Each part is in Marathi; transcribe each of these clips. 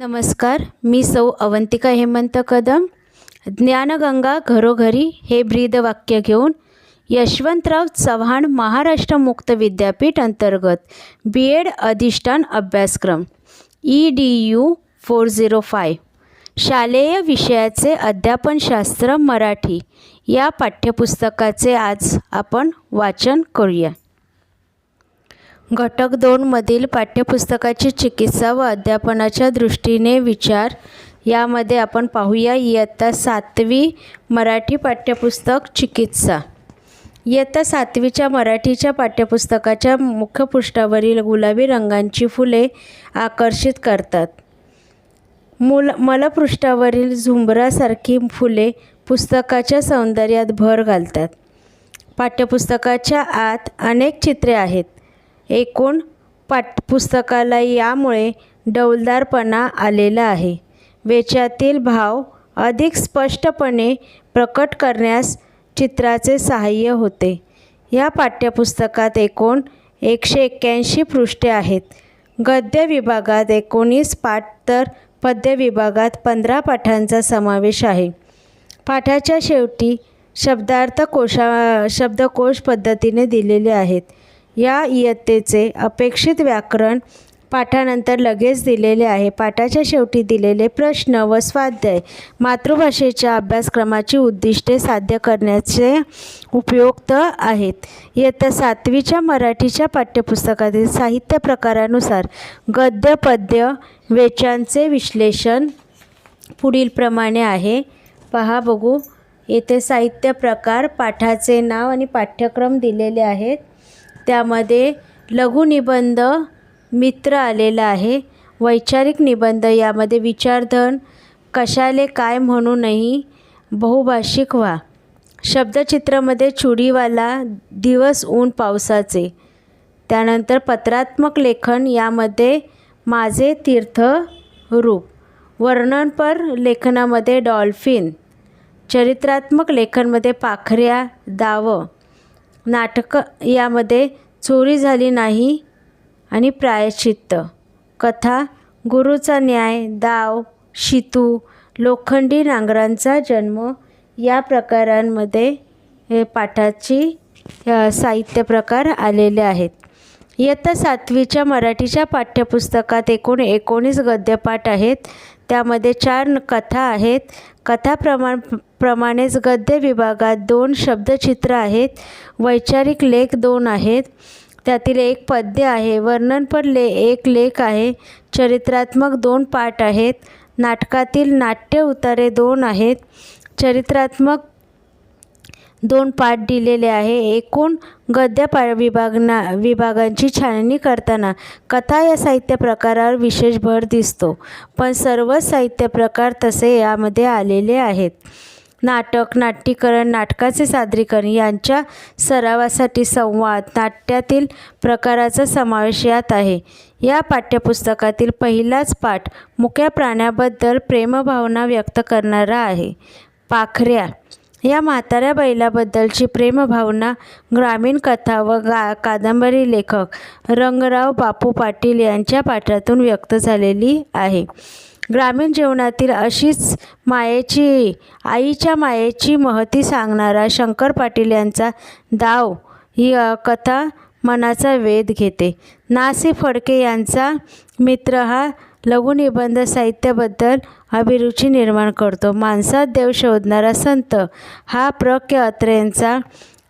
नमस्कार मी सौ अवंतिका हेमंत कदम. ज्ञानगंगा घरोघरी हे ब्रीदवाक्य घेऊन यशवंतराव चव्हाण महाराष्ट्र मुक्त विद्यापीठ अंतर्गत बी एड अधिष्ठान अभ्यासक्रम E D U four zero five. शालेय विषयाचे अध्यापनशास्त्र मराठी. या पाठ्यपुस्तकाचे आज आपण वाचन करूया. घटक दोनमधील पाठ्यपुस्तकाची चिकित्सा व अध्यापनाच्या दृष्टीने विचार. यामध्ये आपण पाहूया इयत्ता सातवी मराठी पाठ्यपुस्तक चिकित्सा. इयत्ता सातवीच्या मराठीच्या पाठ्यपुस्तकाच्या मुख्य पृष्ठावरील गुलाबी रंगांची फुले आकर्षित करतात. मूल मलपृष्ठावरील झुंबरासारखी फुले पुस्तकाच्या सौंदर्यात भर घालतात. पाठ्यपुस्तकाच्या आत अनेक चित्रे आहेत. एकूण पाठ्यपुस्तकाला यामुळे डौलदारपणा आलेला आहे. वेचातील भाव अधिक स्पष्टपणे प्रकट करण्यास चित्राचे सहाय्य होते. या पाठ्यपुस्तकात एकूण एकशे एक्क्याऐंशी पृष्ठे आहेत. गद्य विभागात एकोणीस पाठ तर पद्य विभागात पंधरा पाठांचा समावेश आहे. पाठाच्या शेवटी शब्दार्थ कोशा शब्दकोश पद्धतीने दिलेले आहेत. या इयत्तेचे अपेक्षित व्याकरण पाठानंतर लगेच दिलेले आहे. पाठाच्या शेवटी दिलेले प्रश्न व स्वाध्याय मातृभाषेच्या अभ्यासक्रमाची उद्दिष्टे साध्य करण्याचे उपयुक्त आहेत. इयत्ता सातवीच्या मराठीच्या पाठ्यपुस्तकातील साहित्य प्रकारानुसार गद्य पद्य वेचांचे विश्लेषण पुढीलप्रमाणे आहे. पहा बघू. येथे साहित्य प्रकार पाठाचे नाव आणि पाठ्यक्रम दिलेले आहेत. त्यामध्ये लघुनिबंध मित्र आलेला आहे. वैचारिक निबंध यामध्ये विचारधन कशाले काय म्हणूनही बहुभाषिक व्हा. शब्दचित्रामध्ये चुडीवाला दिवस ऊन पावसाचे. त्यानंतर पत्रात्मक लेखन यामध्ये माझे तीर्थ रूप वर्णनपर लेखनामध्ये डॉल्फिन. चरित्रात्मक लेखनमध्ये पाखऱ्या दावं. नाटक यामध्ये चोरी झाली नाही आणि प्रायश्चित्त. कथा गुरुचा न्याय दाव शितू लोखंडी नांगरांचा जन्म या प्रकारांमध्ये हे पाठाची साहित्य प्रकार आलेले आहेत. इयत्ता सातवीच्या मराठीच्या पाठ्यपुस्तकात एकूण एकोणीस गद्यपाठ आहेत. त्यामध्ये चार कथा आहेत. कथाप्रमाण प्रमाणेच गद्य विभागात दोन शब्दचित्र आहेत. वैचारिक लेख दोन आहेत. त्यातील एक पद्य आहे. वर्णनपर ले एक लेख आहे. चरित्रात्मक दोन पाठ आहेत. नाटकातील नाट्य उतारे दोन आहेत. चरित्रात्मक दोन पाठ दिलेले आहे. एकूण गद्य पा विभागना विभागांची छाननी करताना कथा या साहित्य प्रकारावर विशेष भर दिसतो. पण सर्वच साहित्य प्रकार तसे यामध्ये आलेले आहेत. नाटक नाट्यीकरण नाटकाचे सादरीकरण यांच्या सरावासाठी संवाद नाट्यातील प्रकाराचा समावेश यात आहे. या पाठ्यपुस्तकातील पहिलाच पाठ मुक्या प्राण्याबद्दल प्रेमभावना व्यक्त करणारा आहे. पाखऱ्या या म्हाताऱ्या बैलाबद्दलची प्रेमभावना ग्रामीण कथा व गा कादंबरी लेखक रंगराव बापू पाटील यांच्या पाठातून व्यक्त झालेली आहे. ग्रामीण जीवनातील अशीच मायेची आईच्या मायेची महती सांगणारा शंकर पाटील यांचा दाव ही कथा मनाचा वेध घेते. नासी फडके यांचा मित्र हा लघुनिबंध साहित्याबद्दल अभिरुची निर्माण करतो. माणसात देव शोधणारा संत हा प्र के अत्रेंचा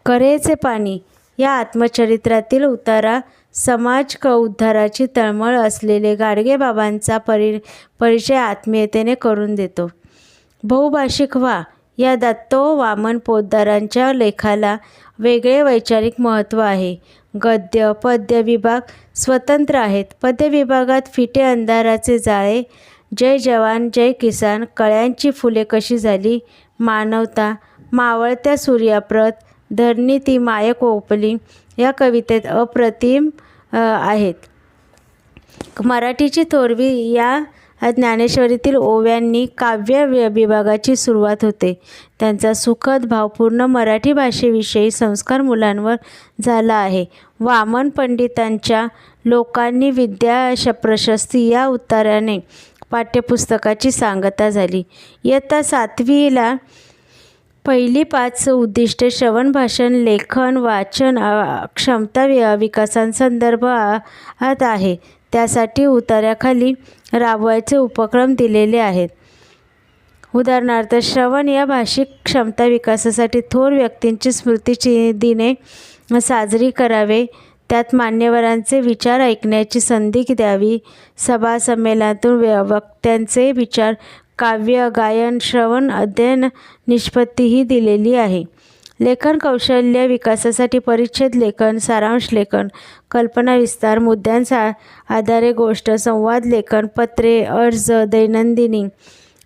करेचे पाणी. या आत्मचरित्रातील उतारा समाज क उद्धाराची तळमळ असलेले गाडगेबाबांचा परि परिचय आत्मीयतेने करून देतो. बहुभाषिक व्हा. या दत्तो वामन पोद्दारांच्या लेखाला वेगळे वैचारिक महत्त्व आहे. गद्य पद्य विभाग स्वतंत्र आहेत. पद्य विभागात फिटे अंधाराचे जाळे जय जवान जय किसान कळ्यांची फुले कशी झाली? मानवता मावळत्या सूर्याप्रत धरणी ती मायक ओपली. या कवितेत अप्रतिम आहेत. मराठीची थोरवी या ज्ञानेश्वरीतील ओव्यांनी काव्य विभागाची सुरुवात होते. त्यांचा सुखद भावपूर्ण मराठी भाषेविषयी संस्कार मुलांवर झाला आहे. वामन पंडितांच्या लोकांनी विद्या श प्रशस्ती या उत्तराने पाठ्यपुस्तकाची सांगता झाली. इयत्ता सातवीला पहिली पाच उद्दिष्टे श्रवण भाषण लेखन वाचन क्षमता वि विकासांसंदर्भात आहे. त्यासाठी उतार्याखाली राबवायचे उपक्रम दिलेले आहेत. उदाहरणार्थ श्रवण या भाषिक क्षमता विकासासाठी थोर व्यक्तींची स्मृतीची दिने साजरी करावे. त्यात मान्यवरांचे विचार ऐकण्याची संधी द्यावी. सभा संमेलनातून व्य वक्त्यांचे विचार काव्य गायन श्रवण अध्ययन निष्पत्तीही दिलेली आहे. लेखन कौशल्य विकासासाठी परिच्छेद लेखन सारांश लेखन कल्पना विस्तार मुद्द्यांचा आधारे गोष्ट संवाद लेखन पत्रे अर्ज दैनंदिनी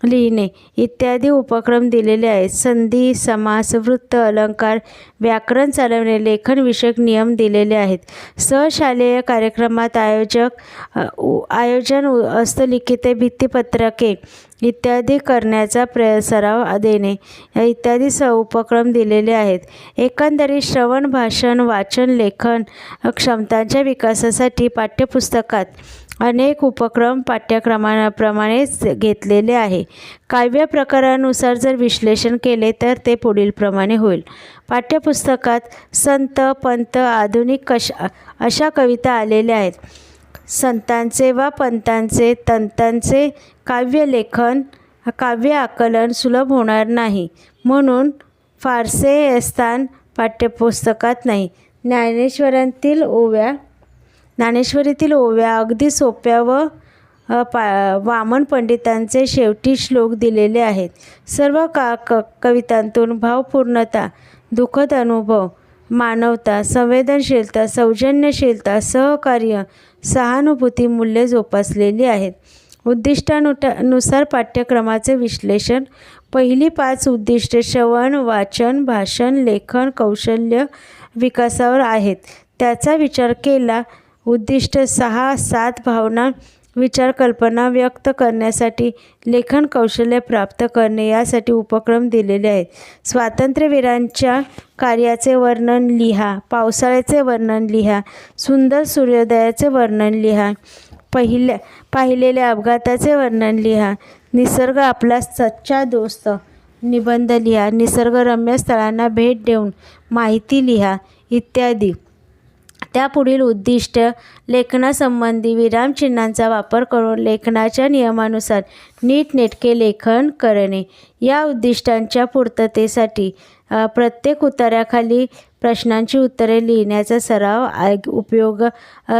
लिहिणे इत्यादी उपक्रम दिलेले आहेत. संधी समास वृत्त अलंकार व्याकरण चालवणे लेखनविषयक नियम दिलेले आहेत. सहशालेय कार्यक्रमात आयोजक उ- आयोजन हस्तलिखिते भित्तीपत्रके इत्यादी करण्याचा प्र सराव देणे. इत्यादी स उपक्रम दिलेले आहेत. एकंदरीत श्रवण भाषण वाचन लेखन क्षमतांच्या विकासासाठी पाठ्यपुस्तकात अनेक उपक्रम पाठ्यक्रमाप्रमाणेच घेतलेले आहे. काव्य प्रकारानुसार जर विश्लेषण केले तर ते पुढीलप्रमाणे होईल. पाठ्यपुस्तकात संत पंत आधुनिक कशा अशा कविता आलेल्या आहेत. संतांचे वा पंतांचे तंतांचे काव्यलेखन काव्य आकलन सुलभ होणार नाही. म्हणून फारसे स्थान पाठ्यपुस्तकात नाही. ज्ञानेश्वरांतील ओव्या ज्ञानेश्वरीतील ओव्या अगदी सोप्या व पा वामन पंडितांचे शेवटी श्लोक दिलेले आहेत. सर्व का क कवितांतून भावपूर्णता दुःखद अनुभव मानवता संवेदनशीलता सौजन्यशीलता सहकार्य सहानुभूती मूल्ये जोपासलेली आहेत. उद्दिष्टानुटानुसार पाठ्यक्रमाचे विश्लेषण. पहिली पाच उद्दिष्टे श्रवण वाचन भाषण लेखन कौशल्य विकासावर आहेत. त्याचा विचार केला उद्दिष्ट सहा सात भावना विचार कल्पना व्यक्त करण्यासाठी लेखन कौशल्य प्राप्त करणे यासाठी उपक्रम दिलेले आहेत. स्वातंत्र्यवीरांच्या कार्याचे वर्णन लिहा पावसाळ्याचे वर्णन लिहा सुंदर सूर्योदयाचे वर्णन लिहा पहिल्या पाहिलेल्या अपघाताचे वर्णन लिहा. निसर्ग आपला सच्चा दोस्त. निबंध लिहा. निसर्गरम्य स्थळांना भेट देऊन माहिती लिहा इत्यादी. त्यापुढील उद्दिष्ट लेखनासंबंधी विरामचिन्हांचा वापर करून लेखनाच्या नियमानुसार नीटनेटके लेखन करणे. या उद्दिष्टांच्या पूर्ततेसाठी प्रत्येक उतार्याखाली प्रश्नांची उत्तरे लिहिण्याचा सराव उपयोग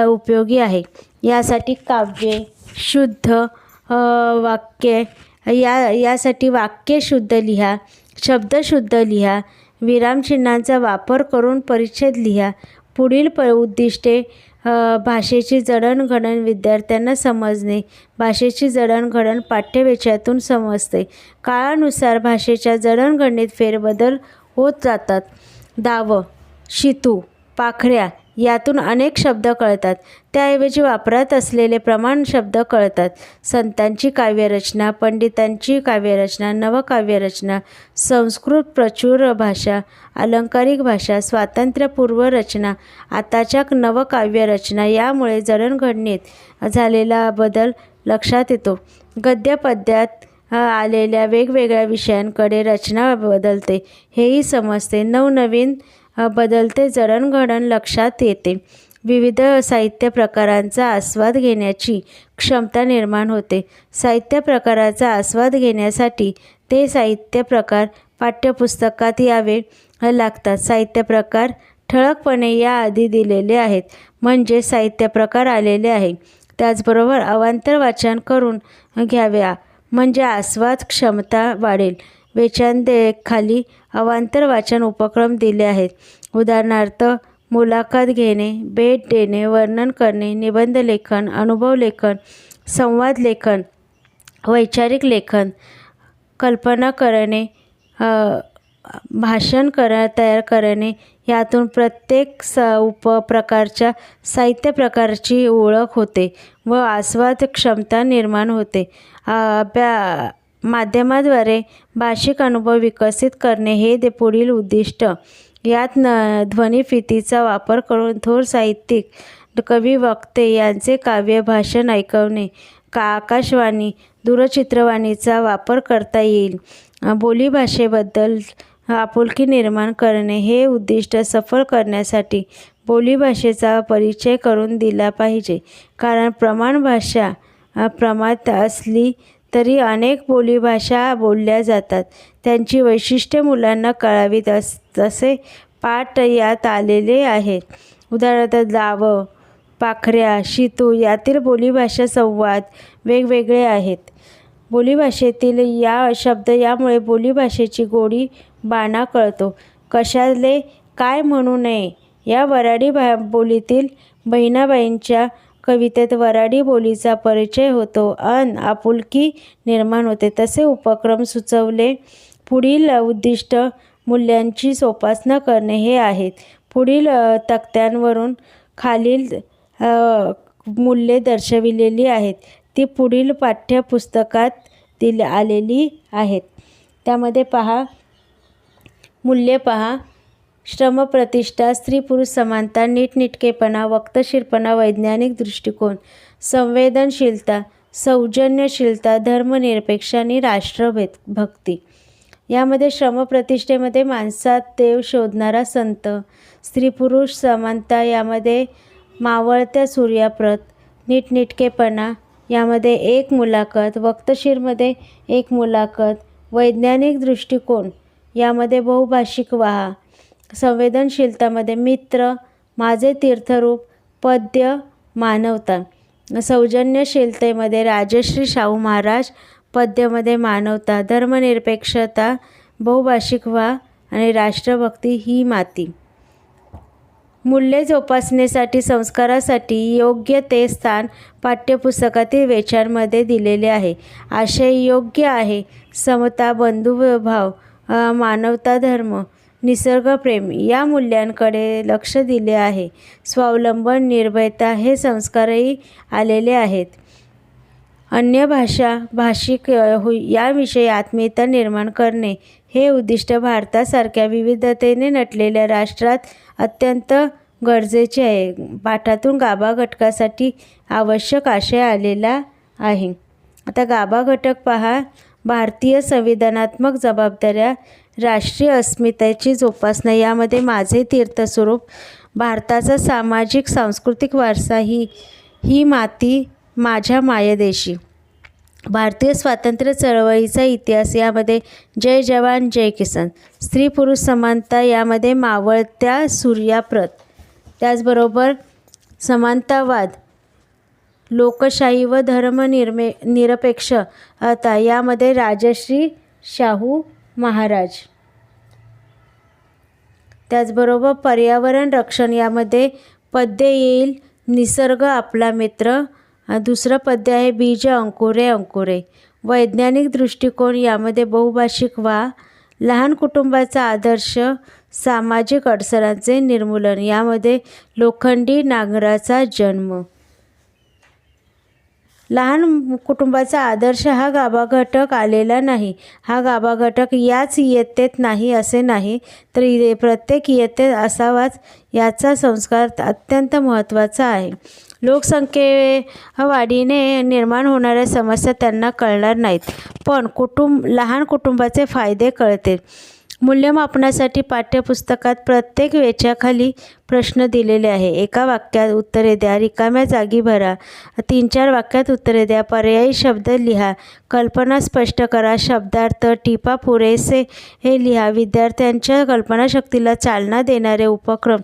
उपयोगी आहे. यासाठी काव्ये शुद्ध वाक्ये वाक्य या यासाठी वाक्य शुद्ध लिहा शब्द शुद्ध लिहा विरामचिन्हांचा वापर करून परिच्छेद लिहा. पुढील प उद्दिष्टे भाषेची जडणघडण विद्यार्थ्यांना समजणे भाषेची जडणघडण पाठ्यविषयातून समजते. काळानुसार भाषेच्या जडणघडणीत फेरबदल होत जातात. दावं शितू पाखऱ्या यातून अनेक शब्द कळतात. त्याऐवजी वापरात असलेले प्रमाण शब्द कळतात. संतांची काव्यरचना पंडितांची काव्यरचना नवकाव्यरचना संस्कृत प्रचुर भाषा अलंकारिक भाषा स्वातंत्र्यपूर्व रचना आताच्या नवकाव्यरचना यामुळे जडणघडणीत झालेला बदल लक्षात येतो. गद्यपद्यात आलेल्या वेगवेगळ्या विषयांकडे रचना बदलते. हेही समजते. नवनवीन बदलते जडणघडण लक्षात येते. विविध साहित्य प्रकारांचा आस्वाद घेण्याची क्षमता निर्माण होते. साहित्य प्रकाराचा आस्वाद घेण्यासाठी ते साहित्य प्रकार पाठ्यपुस्तकात यावे लागतात. साहित्य प्रकार ठळकपणे याआधी दिलेले आहेत. म्हणजे साहित्य प्रकार आलेले आहे. त्याचबरोबर अवांतर वाचन करून घ्याव्या. म्हणजे आस्वाद क्षमता वाढेल. वेचांदे खाली अवांतर वाचन उपक्रम दिले आहेत. उदाहरणार्थ मुलाखत घेणे भेट देणे वर्णन करणे निबंध लेखन अनुभव लेखन संवाद लेखन वैचारिक लेखन कल्पना करणे भाषण कर तयार करणे यातून प्रत्येक स उप प्रकारच्या साहित्य प्रकारची ओळख होते व आस्वाद क्षमता निर्माण होते. अभ्या माध्यमाद्वारे भाषिक अनुभव विकसित करणे हे ते पुढील उद्दिष्ट. यात न ध्वनिफितीचा वापर करून थोर साहित्यिक कवी वक्ते यांचे काव्य भाषण ऐकवणे का आकाशवाणी दूरचित्रवाणीचा वापर करता येईल. बोलीभाषेबद्दल आपुलकी निर्माण करणे हे उद्दिष्ट सफल करण्यासाठी बोलीभाषेचा परिचय करून दिला पाहिजे. कारण प्रमाण भाषा प्रमाणात असली तरी अनेक बोलीभाषा बोलल्या जातात. त्यांची वैशिष्ट्ये मुलांना कळावीत अस तसे पाठ यात आलेले आहेत. उदाहरणार्थ जावं पाखऱ्या शितू यातील बोलीभाषा संवाद वेगवेगळे आहेत. बोलीभाषेतील या शब्द यामुळे बोलीभाषेची गोडी बाणा कळतो. कशाले काय म्हणू नये? या वराडी भा बोलीतील बहिणाबाईंच्या कवितेत वराडी बोलीचा परिचय होतो. अन आपुलकी निर्माण होते. तसे उपक्रम सुचवले. पुढील उद्दिष्ट मूल्यांची जोपासना करणे हे आहेत. पुढील तक्त्यांवरून खालील मूल्ये दर्शविलेली आहेत. ती पुढील पाठ्यपुस्तकात दिली आलेली आहेत. त्यामध्ये पहा. मूल्ये पहा. श्रमप्रतिष्ठा स्त्री पुरुष समानता नीटनिटकेपणा वक्तशीरपणा वैज्ञानिक दृष्टिकोन संवेदनशीलता सौजन्यशीलता धर्मनिरपेक्ष आणि राष्ट्रभेद भक्ती. यामध्ये श्रमप्रतिष्ठेमध्ये माणसात देव शोधणारा संत स्त्री पुरुष समानता यामध्ये मावळत्या सूर्याप्रत नीटनिटकेपणा यामध्ये एक मुलाखत वक्तशीरमध्ये एक मुलाखत वैज्ञानिक दृष्टिकोन यामध्ये बहुभाषिक वाहा संवेदनशीलतामध्ये मित्र माझे तीर्थरूप पद्य मानवता. सौजन्यशीलतेमध्ये राजश्री शाहू महाराज पद्यमध्ये मानवता. धर्मनिरपेक्षता बहुभाषिक व्हा आणि राष्ट्रभक्ती ही माती. मूल्ये जोपासनेसाठी संस्कारासाठी योग्य ते स्थान पाठ्यपुस्तकातील वेचांमध्ये दिलेले आहे. आशय योग्य आहे. समता बंधुभाव मानवता धर्म. निसर्गप्रेम. या मूल्यांकडे लक्ष दिले आहे. स्वावलंबन निर्भयता हे संस्कारही आलेले आहेत. अन्य भाषा भाषिक याविषयी आत्मीयता निर्माण करणे हे उद्दिष्ट भारतासारख्या विविधतेने नटलेल्या राष्ट्रात अत्यंत गरजेचे आहे. पाठातून गाभा घटकासाठी आवश्यक आशय आलेला आहे. आता गाभा घटक पहा. भारतीय संविधानात्मक जबाबदाऱ्या राष्ट्रीय अस्मितेची जोपासना. यामध्ये माझे तीर्थस्वरूप भारताचा सामाजिक सांस्कृतिक वारसा ही ही माती माझ्या मायदेशी. भारतीय स्वातंत्र्य चळवळीचा इतिहास. यामध्ये जय जवान जय किसान. स्त्री पुरुष समानता. यामध्ये मावळत्या सूर्याप्रत. त्याचबरोबर समानतावाद लोकशाही व धर्मनिर्मे निरपेक्ष. आता यामध्ये राजश्री शाहू महाराज. त्याचबरोबर पर्यावरण रक्षण यामध्ये पद्य येईल निसर्ग आपला मित्र. दुसरं पद्य आहे बीज अंकुरे अंकुरे. वैज्ञानिक दृष्टिकोन यामध्ये बहुभाषिक वा लहान कुटुंबाचा आदर्श सामाजिक अडचणांचे निर्मूलन यामध्ये लोखंडी नांगराचा जन्म. लहान कुटुंबाचा आदर्श हा गाभा घटक आलेला नाही. हा गाभा घटक याच इयत्तेत नाही असे नाही तर प्रत्येक इयत्तेत असावाच याचा संस्कार अत्यंत महत्त्वाचा आहे. लोकसंख्ये वाढीने निर्माण होणाऱ्या समस्या त्यांना कळणार नाहीत पण कुटुंब लहान कुटुंबाचे फायदे कळतील. मूल्यमापनासाठी पाठ्यपुस्तकात प्रत्येक वेच्याखाली प्रश्न दिलेले आहे. एका वाक्यात उत्तरे द्या रिकाम्या जागी भरा. तीन चार वाक्यात उत्तरे द्या. पर्यायी शब्द लिहा. कल्पना स्पष्ट करा. शब्दार्थ टिपा पुरेसे हे लिहा. विद्यार्थ्यांच्या कल्पनाशक्तीला चालना देणारे उपक्रम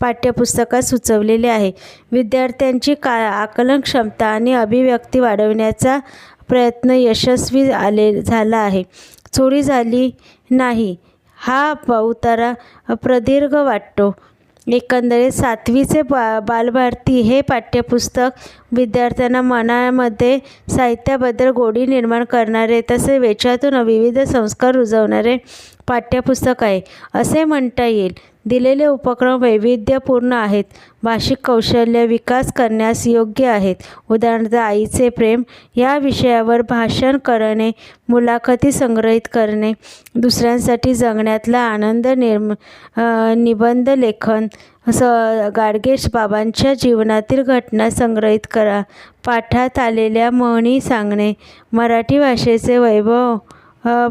पाठ्यपुस्तकात सुचवलेले आहे. विद्यार्थ्यांची का आकलन क्षमता आणि अभिव्यक्ती वाढवण्याचा प्रयत्न यशस्वी आले झाला आहे. चोरी झाली नाही. हा उतारा प्रदीर्घ वाटतो. एकंदरीत सातवीचे बा बालभारती हे पाठ्यपुस्तक विद्यार्थ्यांना मनामध्ये साहित्याबद्दल गोडी निर्माण करणारे तसे वेचातून विविध संस्कार रुजवणारे पाठ्यपुस्तक आहे. असे म्हणता येईल. दिलेले उपक्रम वैविध्यपूर्ण आहेत. भाषिक कौशल्य विकास करण्यास योग्य आहेत. उदाहरणार्थ आईचे प्रेम या विषयावर भाषण करणे मुलाखती संग्रहित करणे दुसऱ्यांसाठी जगण्यातला आनंद निर्म निबंध लेखन स गाडगेश बाबांच्या जीवनातील घटना संग्रहित करा. पाठात आलेल्या म्हणी सांगणे मराठी भाषेचे वैभव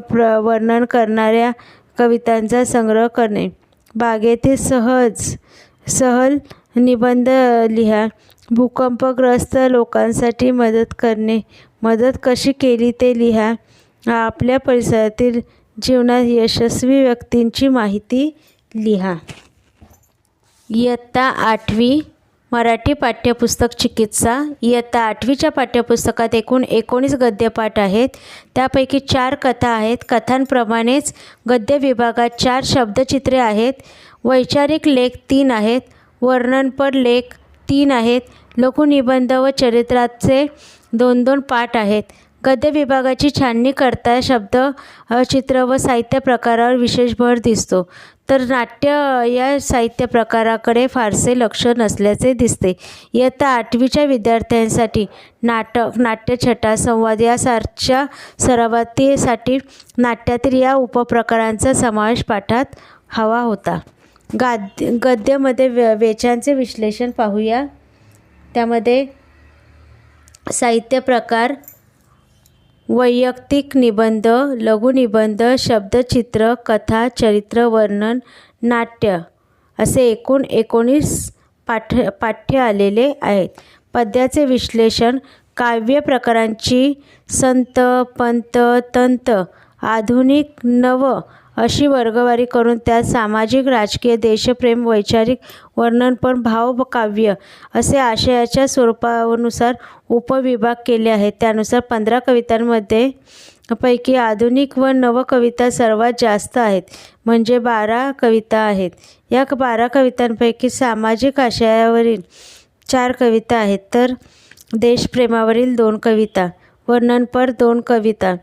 प्र वर्णन करणाऱ्या कवितांचा संग्रह करणे. बागेतील सहज सहल निबंध लिहा. भूकंपग्रस्त लोकांसाठी मदत करणे. मदत कशी केली ते लिहा. आपल्या परिसरातील जीवनात यशस्वी व्यक्तींची माहिती लिहा. इयत्ता आठवी मराठी पाठ्यपुस्तक चिकित्सा. इयत्ता आठवीच्या पाठ्यपुस्तकात एकूण एकोणीस गद्यपाठ आहेत. त्यापैकी चार कथा आहेत. कथांप्रमाणेच गद्य विभागात चार शब्दचित्रे आहेत. वैचारिक लेख तीन आहेत. वर्णनपर लेख तीन आहेत. लघुनिबंध व चरित्राचे दोन दोन पाठ आहेत. गद्य विभागाची छाननी करता शब्द चित्र व साहित्य प्रकारावर विशेष भर दिसतो. तर नाट्य या साहित्य प्रकाराकडे फारसे लक्ष नसल्याचे दिसते. इयत्ता आठवीच्या विद्यार्थ्यांसाठी नाटक नाट्यछटा संवाद यासारख्या सरावातीसाठी नाट्यातील या उपप्रकारांचा समावेश पाठात हवा होता. गाद्य गद्यामध्ये वे वेचांचे विश्लेषण पाहूया. त्यामध्ये साहित्य प्रकार वैयक्तिक निबंध लघुनिबंध शब्दचित्र कथा चरित्र वर्णन नाट्य असे एकूण एकोणीस पाठ पाठ्य आलेले आहेत. पद्याचे विश्लेषण काव्य प्रकारांची संत पंत तंत आधुनिक नव अशी वर्गवारी करून त्यात सामाजिक राजकीय देशप्रेम वैचारिक वर्णनपर भावकाव्य असे आशयाच्या स्वरूपानुसार उपविभाग केले आहेत. त्यानुसार पंधरा कवितांमध्ये पैकी आधुनिक व नवकविता सर्वात जास्त आहेत म्हणजे बारा कविता आहेत. या बारा कवितांपैकी सामाजिक आशयावरील चार कविता आहेत तर देशप्रेमावरील दोन कविता वर्णनपर दोन कविता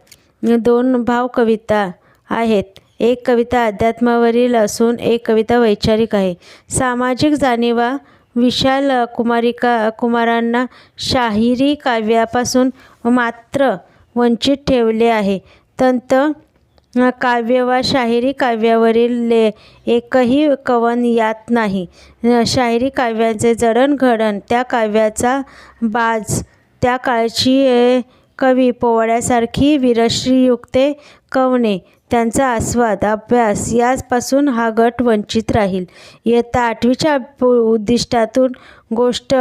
दोन भाव कविता आहेत. एक कविता अध्यात्मावरील असून एक कविता वैचारिक आहे. सामाजिक जाणीवा विशाल कुमारिका कुमारांना शाहिरी काव्यापासून मात्र वंचित ठेवले आहे. तंत काव्य वा शाहिरी काव्यावरील ले एकही कवन यात नाही. शाहिरी काव्यांचे जडणघडण त्या काव्याचा बाज त्या काळची कवी पोवाड्यासारखी विरश्रीयुक्ते कवने त्यांचा आस्वाद अभ्यास यापासून हा गट वंचित राहील. इयत्ता आठवीच्या पु- उद्दिष्टातून गोष्ट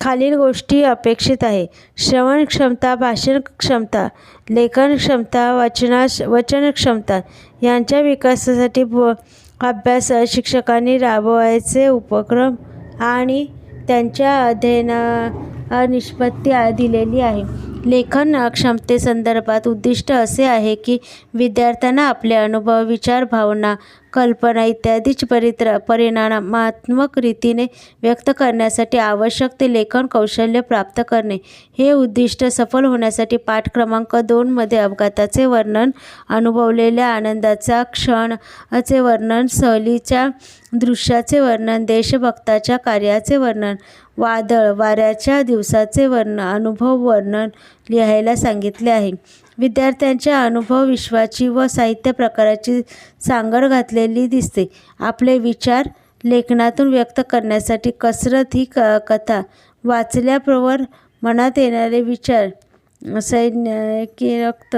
खालील गोष्टी अपेक्षित आहे. श्रवण क्षमता भाषण क्षमता लेखन क्षमता वाचना वचन क्षमता यांच्या विकासासाठी ब- अभ्यास शिक्षकांनी राबवायचे उपक्रम आणि त्यांच्या अध्ययना निष्पत्ती दिलेली आहे. लेखन क्षमतेसंदर्भात उद्दिष्ट असे आहे की विद्यार्थ्यांना आपले अनुभव विचार भावना कल्पना इत्यादीच परित्र परिणामात्मक रीतीने व्यक्त करण्यासाठी आवश्यक ते लेखन कौशल्य प्राप्त करणे. हे उद्दिष्ट सफल होण्यासाठी पाठ क्रमांक दोनमध्ये अपघाताचे वर्णन अनुभवलेल्या आनंदाचा क्षणचे वर्णन सहलीच्या दृश्याचे वर्णन देशभक्ताच्या कार्याचे वर्णन वादळ वाऱ्याच्या दिवसाचे वर्णन अनुभव वर्णन लिहायला सांगितले आहे. विद्यार्थ्यांच्या अनुभव विश्वाची व साहित्य प्रकाराची सांगड घातलेली दिसते. आपले विचार लेखनातून व्यक्त करण्यासाठी कसरत ही क कथा. वाचल्याप्रवर मनात येणारे विचार सैन्य की रक्त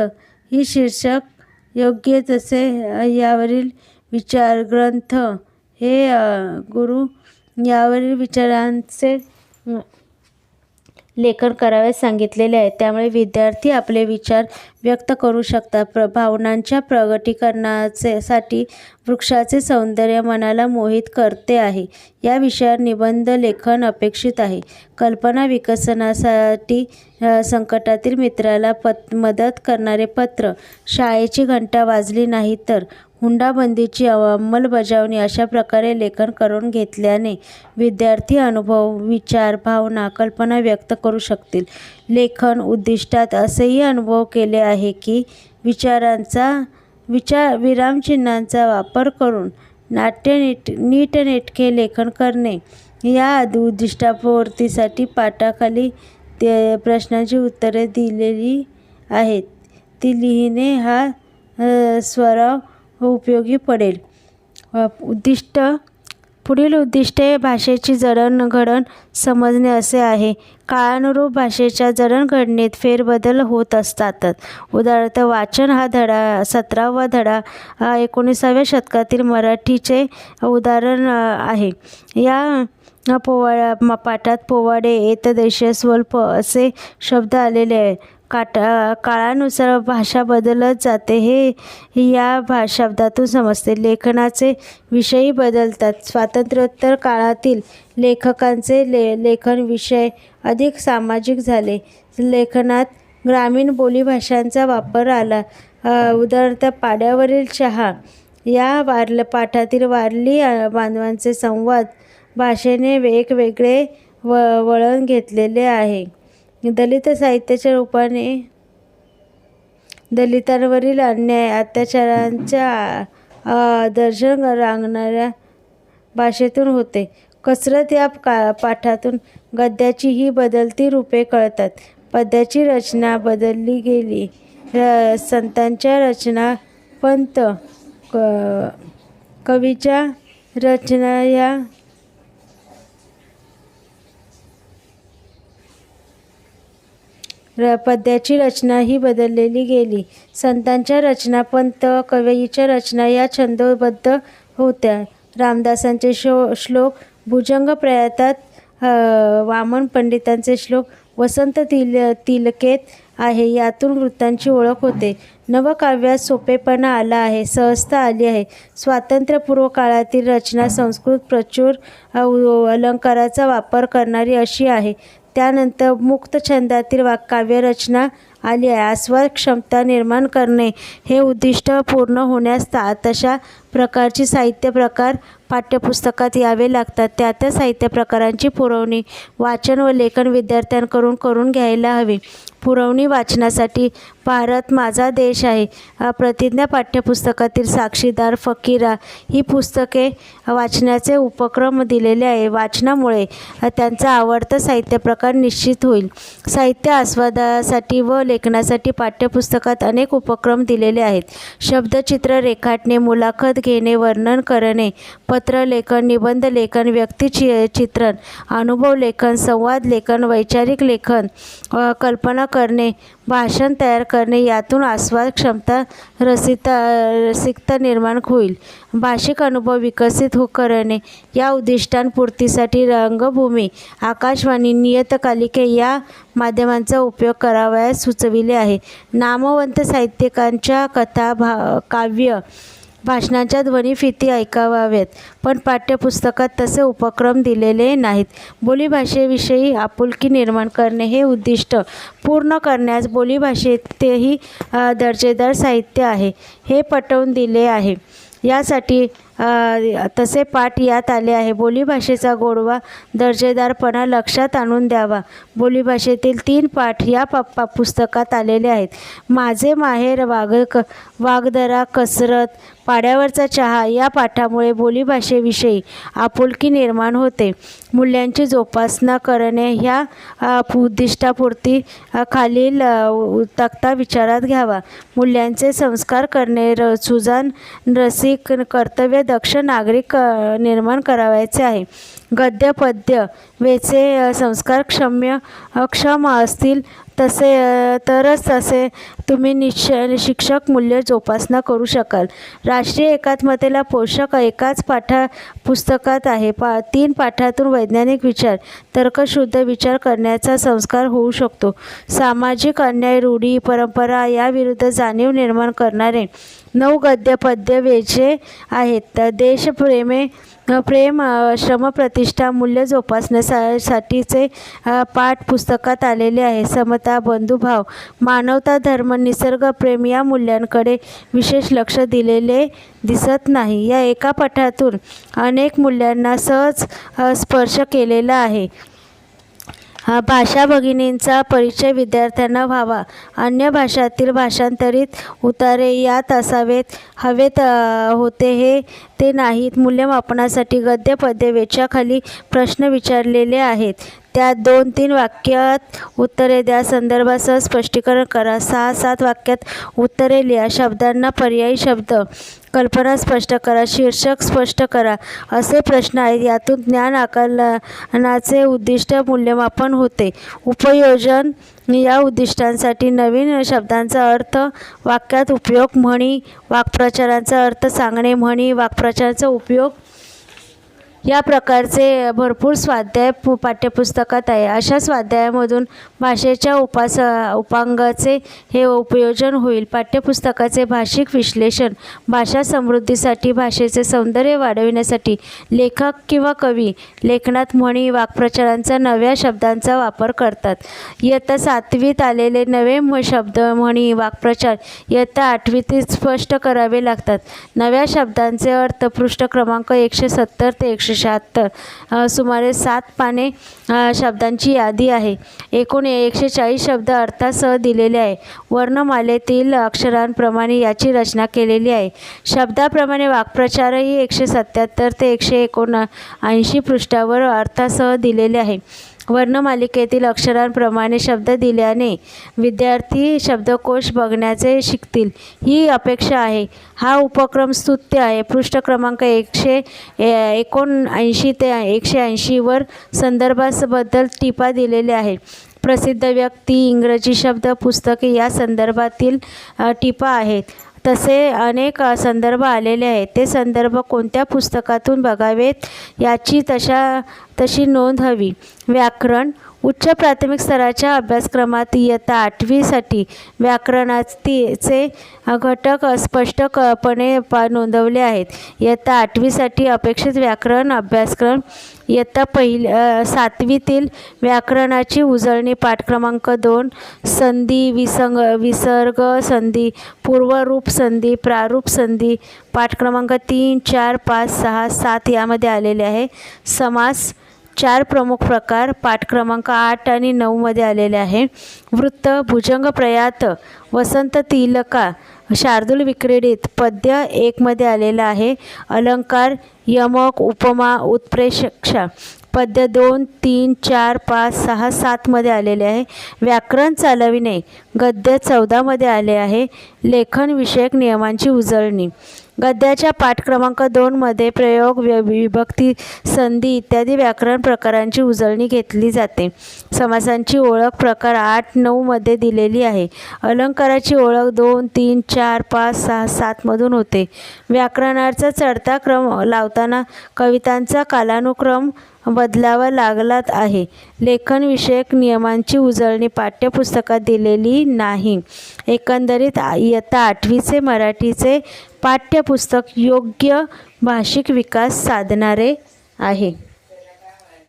ही शीर्षक योग्य तसे यावरील विचार ग्रंथ हे गुरु यावरील विचारांचे लेखन करावयास सांगितलेले आहे. त्यामुळे विद्यार्थी आपले विचार व्यक्त करू शकतात प्र भावनांच्या प्रगटीकरणाचे साठी वृक्षाचे सौंदर्य मनाला मोहित करते आहे. या विषयावर निबंध लेखन अपेक्षित आहे. कल्पना विकसनासाठी संकटातील मित्राला पत मदत करणारे पत्र शाळेची घंटा वाजली नाही तर हुंडाबंदीची अंमलबजावणी अशा प्रकारे लेखन करून घेतल्याने विद्यार्थी अनुभव विचार भावना कल्पना व्यक्त करू शकतील. लेखन उद्दिष्टात असेही अनुभव केले आहे की विचारांचा विचार विरामचिन्हांचा वापर करून नाट्य नीट नीटनेटके लेखन करणे या उद्दिष्टापूर्तीसाठी पाठाखाली ते प्रश्नांची उत्तरे दिलेली आहेत. ती लिहिणे हा स्वराव उपयोगी पडेल. उद्दिष्ट पुढील उद्दिष्टे भाषेची जडणघडण समजणे असे आहे. काळानुरूप भाषेच्या जडणघडणीत फेरबदल होत असतात उदाहरणार्थ वाचन हा धडा सतरावा धडा हा एकोणीसाव्या शतकातील मराठीचे उदाहरण आहे. या पोवाडा म- पाठात पोवाडे येतदेशीय स्वल्प असे शब्द आलेले आहे काटा काळानुसार भाषा बदलत जाते हे या भा शब्दातून समजते. लेखनाचे विषयही बदलतात. स्वातंत्र्योत्तर काळातील लेखकांचे ले लेखन विषय अधिक सामाजिक झाले. लेखनात ग्रामीण बोलीभाषांचा वापर आला. उदाहरणार्थ पाड्यावरील चहा. या वारल पाठातील वारली बांधवांचे संवाद भाषेने वेगवेगळे व वळण घेतलेले आहे. दलित साहित्याच्या रूपाने दलितांवरील अन्याय अत्याचारांच्या दर्शन रांगणाऱ्या भाषेतून होते. कसरत या का पाठातून गद्याची ही बदलती रूपे कळतात. पद्याची रचना बदलली गेली. र संतांच्या रचना पंत क कवीच्या रचना या र पद्याची रचना ही बदललेली गेली. संतांच्या रचना पंत कवयीच्या रचना या छंदोबद्ध होत्या. रामदासांचे शो श्लोक भुजंग प्रयातात वामन पंडितांचे श्लोक वसंत तिल तिलकेत आहे यातून वृत्तांची ओळख होते. नवकाव्यात सोपेपणा आला आहे सहजता आली आहे. स्वातंत्र्यपूर्व काळातील रचना संस्कृत प्रचूर अलंकाराचा वापर करणारी अशी आहे. त्यानंतर मुक्त छंदातील वा काव्यरचना आली आहे. आस्वाद क्षमता निर्माण करणे हे उद्दिष्ट पूर्ण होण्यास ता तशा प्रकारची साहित्य प्रकार पाठ्यपुस्तकात यावे लागतात. त्या त्या साहित्य प्रकारांची पुरवणी वाचन व लेखन विद्यार्थ्यांकडून करून घ्यायला हवी. पुरवणी वाचनासाठी भारत माझा देश आहे. प्रतिज्ञा पाठ्यपुस्तकातील साक्षीदार फकीरा ही पुस्तके वाचण्याचे उपक्रम दिलेले आहे. वाचनामुळे त्यांचा आवडता साहित्य प्रकार निश्चित होईल. साहित्य आस्वादासाठी व लेखनासाठी पाठ्यपुस्तकात अनेक उपक्रम दिलेले आहेत. शब्दचित्र रेखाटणे मुलाखत घेणे वर्णन करणे पत्रलेखन निबंध लेखन व्यक्तिचि चित्रण अनुभव लेखन संवाद लेखन वैचारिक लेखन कल्पना करणे भाषण तयार करणे यातून आस्वाद क्षमता रसिकता रसिकता निर्माण होईल. भाषिक अनुभव विकसित हो करणे या उद्दिष्टांपूर्तीसाठी रंगभूमी आकाशवाणी नियतकालिके या माध्यमांचा उपयोग करावयास सुचविले आहे. नामवंत साहित्यिकांच्या कथा भा काव्य भाषणांच्या ध्वनिफिती ऐकावाव्यात पण पाठ्यपुस्तकात तसे उपक्रम दिलेले नाहीत. बोलीभाषेविषयी आपुलकी निर्माण करणे हे उद्दिष्ट पूर्ण करण्यास बोलीभाषेतही दर्जेदार साहित्य आहे हे पटवून दिले आहे. यासाठी तसे पाठ यात आले आहे. बोलीभाषेचा गोडवा दर्जेदारपणा लक्षात आणून द्यावा. बोलीभाषेतील तीन पाठ या प पुस्तकात आलेले आहेत. माझे माहेर वाघ क वाघदरा कसरत पाड्यावरचा चहा या पाठामुळे बोलीभाषेविषयी आपुलकी निर्माण होते. मूल्यांची जोपासना करणे ह्या उद्दिष्टापुरती खालील तक्ता विचारात घ्यावा. मूल्यांचे संस्कार करणे र सुजान रसिक कर्तव्य दक्ष नागरिक निर्माण करावयाचे आहे. गद्य पद्य वेचे संस्कार क्षम्य क्षम असतील तसे तरच तसे तुम्ही निश शिक्षक मूल्य जोपासना करू शकाल. राष्ट्रीय एकात्मतेला पोषक एकाच पाठा पुस्तकात आहे. पा तीन पाठातून वैज्ञानिक विचार तर्कशुद्ध विचार करण्याचा संस्कार होऊ शकतो. सामाजिक अन्याय रूढी परंपरा याविरुद्ध जाणीव निर्माण करणारे नऊ गद्य पद्य वेचे आहेत. तर देशप्रेमे प्रेम श्रमप्रतिष्ठा मूल्य जोपासण्यासाठीचे पाठ पुस्तकात आलेले आहे. समता बंधुभाव मानवता धर्म निसर्ग प्रेम या मूल्यांकडे विशेष लक्ष दिलेले दिसत नाही. या एका पाठातून अनेक मूल्यांना सहज स्पर्श केलेला आहे. हा भाषा भगिनींचा परिचय विद्यार्थ्यांना व्हावा. अन्य भाषातील भाषांतरित उतारे यात असावेत. हवेत होते हे ते नाहीत. मूल्यमापनासाठी गद्य पद्य वेच्याखाली प्रश्न विचारलेले आहेत. त्यात दोन तीन वाक्यात उत्तरे द्या. संदर्भासह स्पष्टीकरण करा. सहा सात वाक्यात उत्तरे लिहा. शब्दांना पर्यायी शब्द. कल्पना स्पष्ट करा शीर्षक स्पष्ट करा असे प्रश्न आहेत. यातून ज्ञान आकलनाचे उद्दिष्ट मूल्यमापन होते. उपयोजन या उद्दिष्टांसाठी नवीन शब्दांचा अर्थ वाक्यात उपयोग म्हणी वाक्प्रचारांचा अर्थ सांगणे म्हणी वाक्प्रचारांचा उपयोग या प्रकारचे भरपूर स्वाध्याय पु पाठ्यपुस्तकात आहे अशा स्वाध्यायामधून भाषेच्या उपास उपांगाचे हे उपयोजन होईल. पाठ्यपुस्तकाचे भाषिक विश्लेषण भाषा समृद्धीसाठी भाषेचे सौंदर्य वाढविण्यासाठी लेखक किंवा कवी लेखनात म्हणी वाक्प्रचारांचा नव्या शब्दांचा वापर करतात. इयत्ता सातवीत आलेले नवे म शब्द म्हणी वाक्प्रचार इयत्ता आठवीत स्पष्ट करावे लागतात. नव्या शब्दांचे अर्थ पृष्ठ क्रमांक एकशे सत्तर ते एकशे शहात्तर. सुमारे सात पाने शब्दांची यादी आहे. एकूण एकशे चाळीस शब्द अर्थासह दिलेले आहे. वर्णमालेतील अक्षरांप्रमाणे याची रचना केलेली आहे. शब्दाप्रमाणे वाक्प्रचारही एकशे सत्याहत्तर ते एकशे एकोण ऐंशी पृष्ठावर अर्थासह दिलेले आहे. वर्णमालिकेतील अक्षरांप्रमाणे शब्द दिल्याने विद्यार्थी शब्दकोश बघण्याचे शिकतील. ही अपेक्षा आहे. हा उपक्रम स्तुत्य आहे. पृष्ठ क्रमांक एकशे ए- एकोणऐंशी ते एकशे ऐंशीवर संदर्भाबद्दल टिपा दिलेल्या आहेत प्रसिद्ध व्यक्ती इंग्रजी शब्द पुस्तके या संदर्भातील टिपा आहेत. तसे अनेक संदर्भ आलेले आहेत. ते संदर्भ कोणत्या पुस्तकातून बघावेत याची तशा तशी नोंद हवी. व्याकरण उच्च प्राथमिक स्तराच्या अभ्यासक्रमात इयत्ता आठवीसाठी व्याकरणाचे घटक स्पष्टपणे पा नोंदवले आहेत. इयत्ता आठवीसाठी अपेक्षित व्याकरण अभ्यासक्रम इयत्ता पहिल सातवीतील व्याकरणाची उजळणी पाठ क्रमांक दोन संधी विसंग विसर्ग संधी पूर्वरूप संधी प्रारूप संधी पाठ क्रमांक तीन चार पाच सहा सात यामध्ये आलेले आहे. समास चार प्रमुख प्रकार पाठ क्रमांक आठ आणि नऊमध्ये आलेले आहे. वृत्त भुजंग प्रयात वसंत तिलका शार्दूल विक्रीडित पद्य एकमध्ये आलेलं आहे. अलंकार यमक उपमा उत्प्रेक्षा पद्य दोन तीन चार पाच सहा सातमध्ये आलेले आहे. व्याकरण चालविणे गद्य चौदामध्ये आले आहे. लेखनविषयक नियमांची उजळणी. गद्याच्या पाठ क्रमांक दोनमध्ये प्रयोग व्य विभक्ती संधी इत्यादी व्याकरण प्रकारांची उजळणी घेतली जाते. समासांची ओळख प्रकार आठ नऊमध्ये दिलेली आहे. अलंकाराची ओळख दोन तीन चार पाच सहा सातमधून होते. व्याकरणाचा चढता क्रम लावताना कवितांचा कालानुक्रम बदलावा लागलात आहे. लेखनविषयक नियमांची उजळणी पाठ्यपुस्तकात दिलेली नाही. एकंदरीत इयत्ता आठवीचे मराठीचे पाठ्यपुस्तक योग्य भाषिक विकास साधणारे आहे.